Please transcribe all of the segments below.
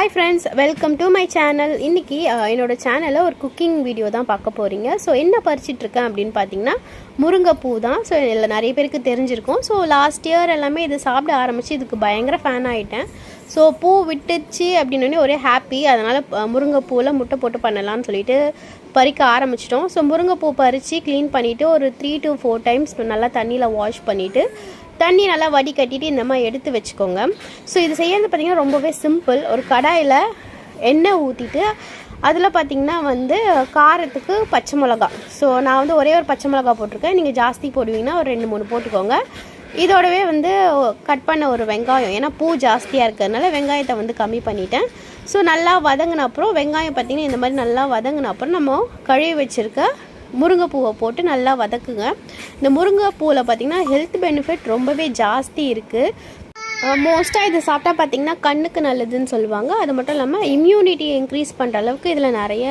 Hi friends welcome to my channel இன்றைக்கி என்னோட சேனலில் ஒரு குக்கிங் வீடியோ தான் பார்க்க போகிறீங்க ஸோ என்ன பறிச்சிட்டு இருக்கேன் அப்படின்னு பார்த்தீங்கன்னா முருங்கைப்பூ தான். ஸோ இதில் நிறைய பேருக்கு தெரிஞ்சிருக்கும். ஸோ லாஸ்ட் இயர் எல்லாமே இது சாப்பிட ஆரம்பித்து இதுக்கு பயங்கர ஃபேன் ஆகிட்டேன் ஸோ பூ விட்டுச்சு அப்படின்னே ஒரே ஹாப்பி அதனால் முருங்கைப்பூவில் முட்டை போட்டு பண்ணலாம்னு சொல்லிட்டு பறிக்க ஆரம்பிச்சிட்டோம். ஸோ முருங்கைப்பூ பறித்து க்ளீன் பண்ணிவிட்டு ஒரு த்ரீ டு ஃபோர் டைம்ஸ் நல்லா தண்ணியில் வாஷ் பண்ணிவிட்டு தண்ணி நல்லா வடிகட்டிட்டு இந்த மாதிரி எடுத்து வச்சுக்கோங்க. ஸோ இது செய்யறது பார்த்திங்கன்னா ரொம்பவே சிம்பிள் ஒரு கடாயில் எண்ணெய் ஊற்றிட்டு அதில் பார்த்திங்கன்னா வந்து காரத்துக்கு பச்சை மிளகா. ஸோ நான் வந்து ஒரே ஒரு பச்சை மிளகா போட்டிருக்கேன். நீங்கள் ஜாஸ்தி போடுவீங்கன்னா ஒரு ரெண்டு மூணு போட்டுக்கோங்க. இதோடவே வந்து கட் பண்ண ஒரு வெங்காயம். ஏன்னா பூ ஜாஸ்தியாக இருக்கிறதுனால வெங்காயத்தை வந்து கம்மி பண்ணிட்டேன். ஸோ நல்லா வதங்கின அப்புறம் வெங்காயம் பார்த்திங்கன்னா இந்த மாதிரி நல்லா வதங்கின அப்புறம் நம்ம கழுவி வச்சுருக்க முருங்கைப்பூவை போட்டு நல்லா வதக்குங்க. இந்த முருங்கைப்பூவில் பார்த்திங்கன்னா ஹெல்த் பெனிஃபிட் ரொம்பவே ஜாஸ்தி இருக்குது மோஸ்ட்டாக இதை சாப்பிட்டா பார்த்திங்கன்னா கண்ணுக்கு நல்லதுன்னு சொல்லுவாங்க. அது மட்டும் இல்லாமல் இம்யூனிட்டியை இன்க்ரீஸ் பண்ணுற அளவுக்கு இதில் நிறைய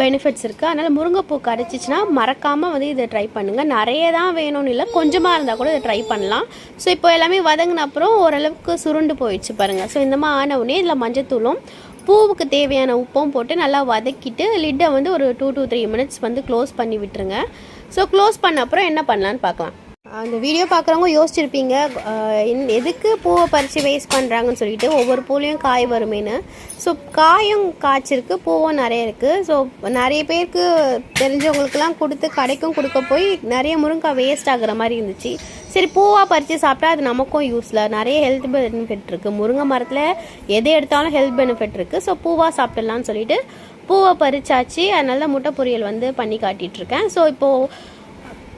பெனிஃபிட்ஸ் இருக்குது அதனால் முருங்கைப்பூ கரைச்சிச்சின்னா மறக்காமல் வந்து இதை ட்ரை பண்ணுங்கள் நிறைய தான் வேணும்னு இல்லை கொஞ்சமாக இருந்தால் கூட இதை ட்ரை பண்ணலாம். ஸோ இப்போ எல்லாமே வதங்கின அப்புறம் ஓரளவுக்கு சுருண்டு போயிடுச்சு பாருங்கள் ஸோ இந்த மாதிரி ஆன உடனே இதில் மஞ்சத்தூளும் பூவுக்கு தேவையான உப்பும் போட்டு நல்லா வதக்கிட்டு லிட்டை வந்து ஒரு டூ டூ த்ரீ மினிட்ஸ் வந்து க்ளோஸ் பண்ணி விட்டுருங்க. ஸோ க்ளோஸ் பண்ண அப்புறம் என்ன பண்ணலான்னு பார்க்கலாம். அந்த வீடியோ பார்க்குறவங்க யோசிச்சிருப்பீங்க எதுக்கு பூவை பறித்து வேஸ்ட் பண்ணுறாங்கன்னு சொல்லிட்டு ஒவ்வொரு பூலையும் காய் வருமேனு ஸோ காயும் காய்ச்சிருக்கு பூவும் நிறைய இருக்குது ஸோ நிறைய பேருக்கு தெரிஞ்சவங்களுக்குலாம் கொடுத்து கடைக்கும் கொடுக்க போய் நிறைய முருங்காய் வேஸ்ட் ஆகுற மாதிரி இருந்துச்சு. சரி பூவாக பறித்து சாப்பிட்டா அது நமக்கும் யூஸில் நிறைய ஹெல்த் பெனிஃபிட் இருக்குது முருங்கை மரத்தில் எது எடுத்தாலும் ஹெல்த் பெனிஃபிட் இருக்குது ஸோ பூவாக சாப்பிடலான்னு சொல்லிட்டு பூவை பறிச்சாச்சு. அதனால முட்டை பொரியல் வந்து பண்ணி காட்டிகிட்ருக்கேன் ஸோ இப்போது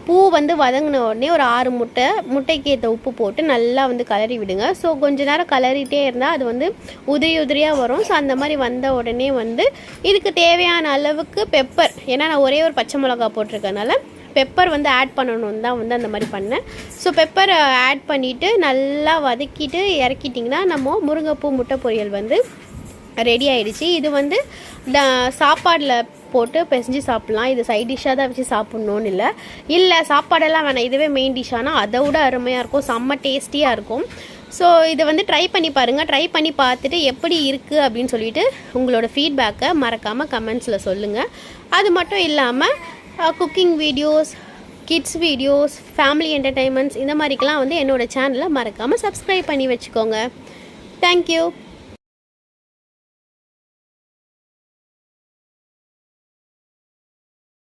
பூ வந்து வதங்கின உடனே ஒரு ஆறு முட்டை முட்டைக்கு ஏற்ற உப்பு போட்டு நல்லா வந்து கலரி விடுங்க. ஸோ கொஞ்ச நேரம் கலரிட்டே இருந்தால் அது வந்து உதிரி உதிரியாக வரும். ஸோ அந்த மாதிரி வந்த உடனே வந்து இதுக்கு தேவையான அளவுக்கு பெப்பர் ஏன்னா நான் ஒரே ஒரு பச்சை மிளகா போட்டிருக்கனால பெப்பர் வந்து ஆட் பண்ணணும் தான் வந்து அந்த மாதிரி பண்ணேன். ஸோ பெப்பர் ஆட் uh, பண்ணிவிட்டு நல்லா வதக்கிட்டு இறக்கிட்டிங்கன்னா நம்ம முருங்கைப்பூ முட்டை பொரியல் வந்து ரெடி ஆயிடுச்சு. இது வந்து சாப்பாடில் போட்டு பிசைஞ்சு சாப்பிட்லாம். இது சைட் டிஷ்ஷாக தான் வச்சு சாப்பிட்ணுன்னு இல்லை. இல்லை சாப்பாடெல்லாம் வேணாம். இதுவே மெயின் டிஷ்ஷானால் அதை விட அருமையாக இருக்கும். செம்ம டேஸ்டியாக இருக்கும். ஸோ இதை வந்து ட்ரை பண்ணி பாருங்கள் ட்ரை பண்ணி பார்த்துட்டு எப்படி இருக்குது அப்படின்னு சொல்லிட்டு உங்களோட ஃபீட்பேக்கை மறக்காமல் கமெண்ட்ஸில் சொல்லுங்கள் அது மட்டும் இல்லாமல் cooking videos kids videos family entertainments இந்த மாதிரிக்கெலாம் வந்து என்னோடய சேனலை மறக்காமல் சப்ஸ்கிரைப் பண்ணி வச்சுக்கோங்க. தேங்க்யூ